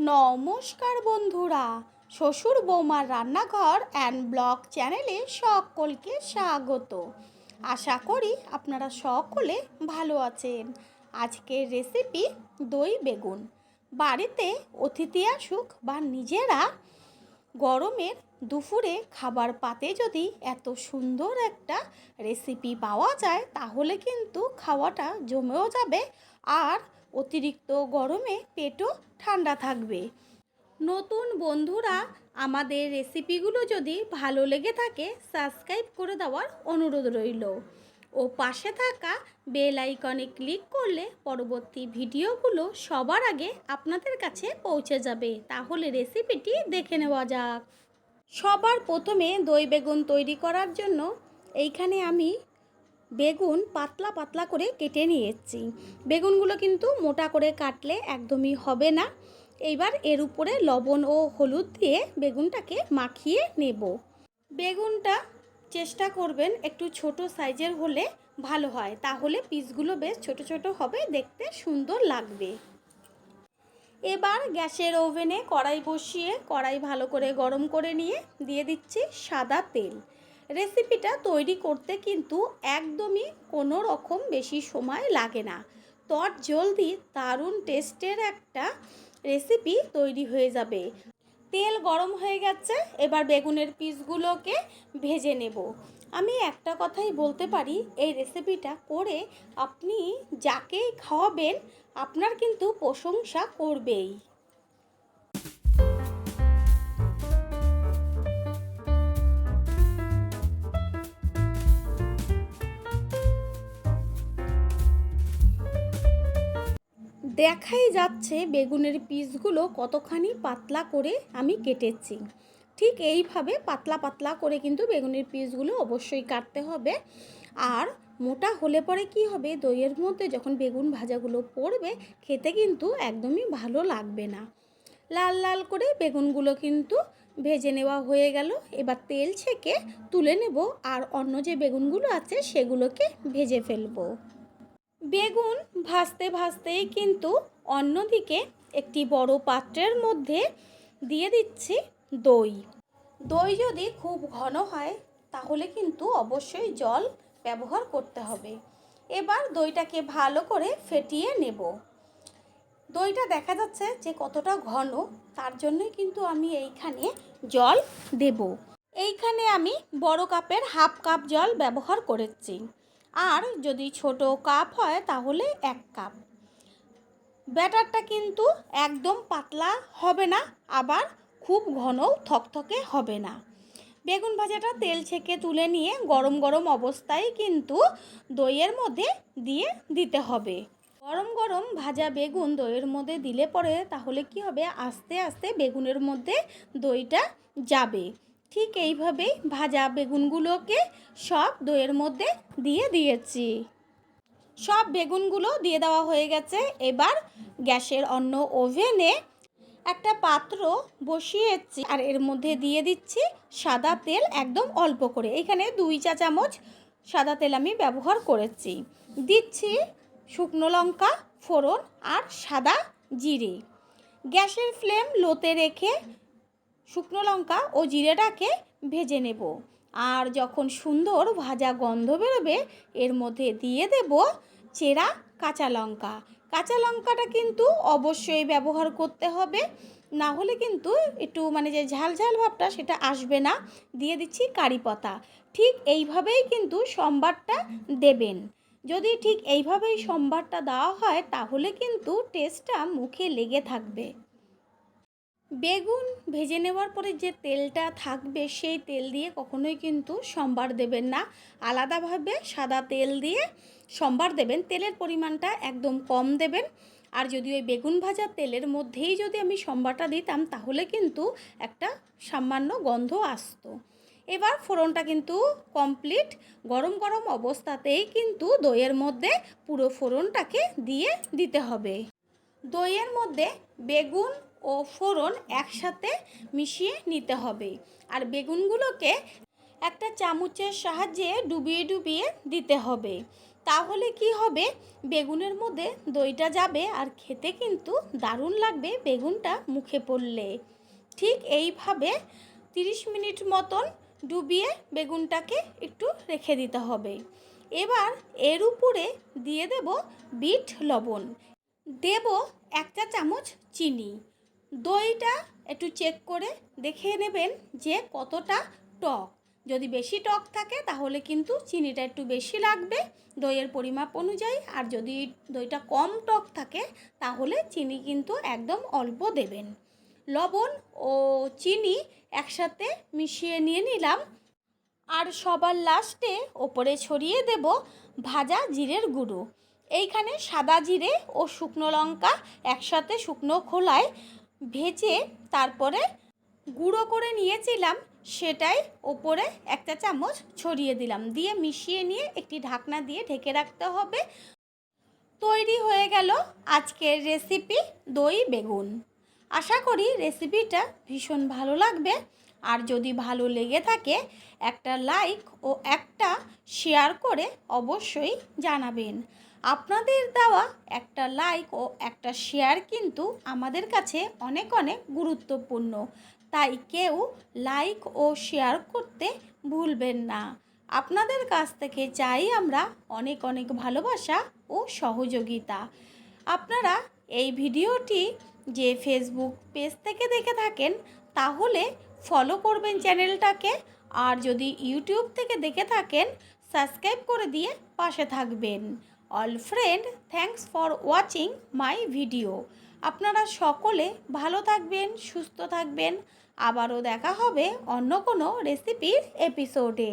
নমস্কার বন্ধুরা, শ্বশুর বৌমার রান্নাঘর অ্যান্ড ব্লগ চ্যানেলে সকলকে স্বাগত। আশা করি আপনারা সকলে ভালো আছেন। আজকের রেসিপি দই বেগুন। বাড়িতে অতিথি আসুক বা নিজেরা, গরমের দুপুরে খাবার পাতে যদি এত সুন্দর একটা রেসিপি পাওয়া যায়, তাহলে কিন্তু খাওয়াটা জমেও যাবে। আর অতিরিক্ত গরমে পেটও ঠান্ডা থাকবে। নতুন বন্ধুরা, আমাদের রেসিপিগুলো যদি ভালো লেগে থাকে, সাবস্ক্রাইব করে দেওয়ার অনুরোধ রইল। ও পাশে থাকা বেল আইকনে ক্লিক করলে পরবর্তী ভিডিওগুলো সবার আগে আপনাদের কাছে পৌঁছে যাবে। তাহলে রেসিপিটি দেখে নেওয়া যাক। সবার প্রথমে দই বেগুন তৈরি করার জন্য এইখানে আমি বেগুন পাতলা পাতলা করে কেটে নিয়েছি। বেগুনগুলো কিন্তু মোটা করে কাটলে একদমই হবে না। এইবার এর উপরে লবণ ও হলুদ দিয়ে বেগুনটাকে মাখিয়ে নেব। বেগুনটা চেষ্টা করবেন একটু ছোট সাইজের হলে ভালো হয়, তাহলে পিসগুলো বেশ ছোট ছোট হবে, দেখতে সুন্দর লাগবে। এবার গ্যাসের ওভেনে কড়াই বসিয়ে কড়াই ভালো করে গরম করে নিয়ে দিয়ে দিচ্ছি সাদা তেল। রেসিপিটা তৈরি করতে কিন্তু একদমই কোনো রকম বেশি সময় লাগে না। তট জলদি দারুণ টেস্টের একটা রেসিপি তৈরি হয়ে যাবে। তেল গরম হয়ে গেছে, এবার বেগুনের পিসগুলোকে ভেজে নেব। আমি একটা কথাই বলতে পারি, এই রেসিপিটা করে আপনি যাকেই খাওয়াবেন, আপনার কিন্তু প্রশংসা করবেই। দেখাই যাচ্ছে বেগুনের পিসগুলো কতখানি পাতলা করে আমি কেটেছি। ঠিক এইভাবে পাতলা পাতলা করে কিন্তু বেগুনের পিসগুলো অবশ্যই কাটতে হবে। আর মোটা হলে পরে কি হবে? দইয়ের মধ্যে যখন বেগুন ভাজাগুলো পড়বে, খেতে কিন্তু একদমই ভালো লাগবে না। লাল লাল করে বেগুনগুলো কিন্তু ভেজে নেওয়া হয়ে গেল। এবার তেল ছেঁকে তুলে নেব। আর অন্য যে বেগুনগুলো আছে, সেগুলোকে ভেজে ফেলব। বেগুন ভাজতে ভাজতেই কিন্তু অন্যদিকে একটি বড় পাত্রের মধ্যে দিয়ে দিচ্ছি দই। দই যদি খুব ঘন হয়, তাহলে কিন্তু অবশ্যই জল ব্যবহার করতে হবে। এবার দইটাকে ভালো করে ফেটিয়ে নেব। দইটা দেখা যাচ্ছে যে কতটা ঘন, তার জন্যই কিন্তু আমি এইখানে জল দেব। এইখানে আমি বড় কাপের হাফ কাপ জল ব্যবহার করেছি। আর যদি ছোট কাপ হয় তাহলে এক কাপ। ব্যাটারটা কিন্তু একদম পাতলা হবে না, আবার খুব ঘনও থকথকে হবে না। বেগুন ভাজাটা তেল ছেঁকে তুলে নিয়ে গরম গরম অবস্থায় কিন্তু দইয়ের মধ্যে দিয়ে দিতে হবে। গরম গরম ভাজা বেগুন দইয়ের মধ্যে দিলে পরে তাহলে কি হবে? আস্তে আস্তে বেগুনের মধ্যে দইটা যাবে। ঠিক এইভাবেই ভাজা বেগুনগুলোকে সব দইয়ের মধ্যে দিয়ে দিয়েছি। সব বেগুনগুলো দিয়ে দেওয়া হয়ে গেছে। এবার গ্যাসের অন্য ওভেনে একটা পাত্র বসিয়েছি আর এর মধ্যে দিয়ে দিচ্ছি সাদা তেল একদম অল্প করে। এখানে দুই চা চামচ সাদা তেল আমি ব্যবহার করেছি। দিচ্ছি শুকনো লঙ্কা, ফোড়ন আর সাদা জিরে। গ্যাসের ফ্লেম লোতে রেখে শুকনো লঙ্কা ও জিরেটাকে ভেজে নেব। আর যখন সুন্দর ভাজা গন্ধ বেরোবে, এর মধ্যে দিয়ে দেব চেরা কাঁচা লঙ্কা। কাঁচা লঙ্কাটা কিন্তু অবশ্যই ব্যবহার করতে হবে, না হলে কিন্তু একটু মানে যে ঝাল ঝাল ভাবটা সেটা আসবে না। দিয়ে দিচ্ছি কারি পাতা। ঠিক এইভাবেই কিন্তু সম্বারটা দেবেন। যদি ঠিক এইভাবেই সম্বারটা দেওয়া হয়, তাহলে কিন্তু টেস্টটা মুখে লেগে থাকবে। বেগুন ভেজে নেওয়ার পরে যে তেলটা থাকবে সেই তেল দিয়ে কখনোই কিন্তু সম্বার দেবেন না। আলাদাভাবে সাদা তেল দিয়ে সম্বার দেবেন। তেলের পরিমাণটা একদম কম দেবেন। আর যদি ওই বেগুন ভাজা তেলের মধ্যেই যদি আমি সম্বারটা দিতাম, তাহলে কিন্তু একটা সামান্য গন্ধ আসতো। এবার ফোড়নটা কিন্তু কমপ্লিট। গরম গরম অবস্থাতেই কিন্তু দইয়ের মধ্যে পুরো ফোড়নটাকে দিয়ে দিতে হবে। দইয়ের মধ্যে বেগুন ও ফোড়ন একসাথে মিশিয়ে নিতে হবে। আর বেগুনগুলোকে একটা চামচের সাহায্যে ডুবিয়ে ডুবিয়ে দিতে হবে। তাহলে কি হবে? বেগুনের মধ্যে দইটা যাবে আর খেতে কিন্তু দারুণ লাগবে বেগুনটা মুখে পড়লে। ঠিক এইভাবে তিরিশ মিনিট মতন ডুবিয়ে বেগুনটাকে একটু রেখে দিতে হবে। এবার এর উপরে দিয়ে দেব বিট লবণ। দেব এক চা চামচ চিনি। দইটা একটু চেক করে দেখে নেবেন যে কতটা টক। যদি বেশি টক থাকে, তাহলে কিন্তু চিনিটা একটু বেশি লাগবে দইয়ের পরিমাপ অনুযায়ী। আর যদি দইটা কম টক থাকে, তাহলে চিনি কিন্তু একদম অল্প দেবেন। লবণ ও চিনি একসাথে মিশিয়ে নিয়ে নিলাম। আর সবার লাস্টে ওপরে ছড়িয়ে দেব ভাজা জিরের গুঁড়ো। এইখানে সাদা জিরে ও শুকনো লঙ্কা একসাথে শুকনো খোলায় ভেজে তারপরে গুঁড়ো করে নিয়েছিলাম, সেটাই ওপরে একটা চামচ ছড়িয়ে দিলাম। দিয়ে মিশিয়ে নিয়ে একটি ঢাকনা দিয়ে ঢেকে রাখতে হবে। তৈরি হয়ে গেল আজকের রেসিপি দই বেগুন। আশা করি রেসিপিটা ভীষণ ভালো লাগবে। আর যদি ভালো লেগে থাকে, একটা লাইক ও একটা শেয়ার করে অবশ্যই জানাবেন। আপনাদের দেওয়া একটা লাইক ও একটা শেয়ার কিন্তু আমাদের কাছে অনেক অনেক গুরুত্বপূর্ণ। তাই কেউ লাইক ও শেয়ার করতে ভুলবেন না। আপনাদের কাছ থেকে চাই আমরা অনেক অনেক ভালোবাসা ও সহযোগিতা। আপনারা এই ভিডিওটি যে ফেসবুক পেজ থেকে দেখে থাকেন, তাহলে ফলো করবেন চ্যানেলটাকে আর যদি ইউটিউব থেকে দেখে থাকেন, সাবস্ক্রাইব করে দিয়ে পাশে থাকবেন। All friend thanks for watching my video. আপনারা সকলে ভালো থাকবেন, সুস্থ থাকবেন। আবারও দেখা হবে অন্য কোনো রেসিপির এপিসোডে।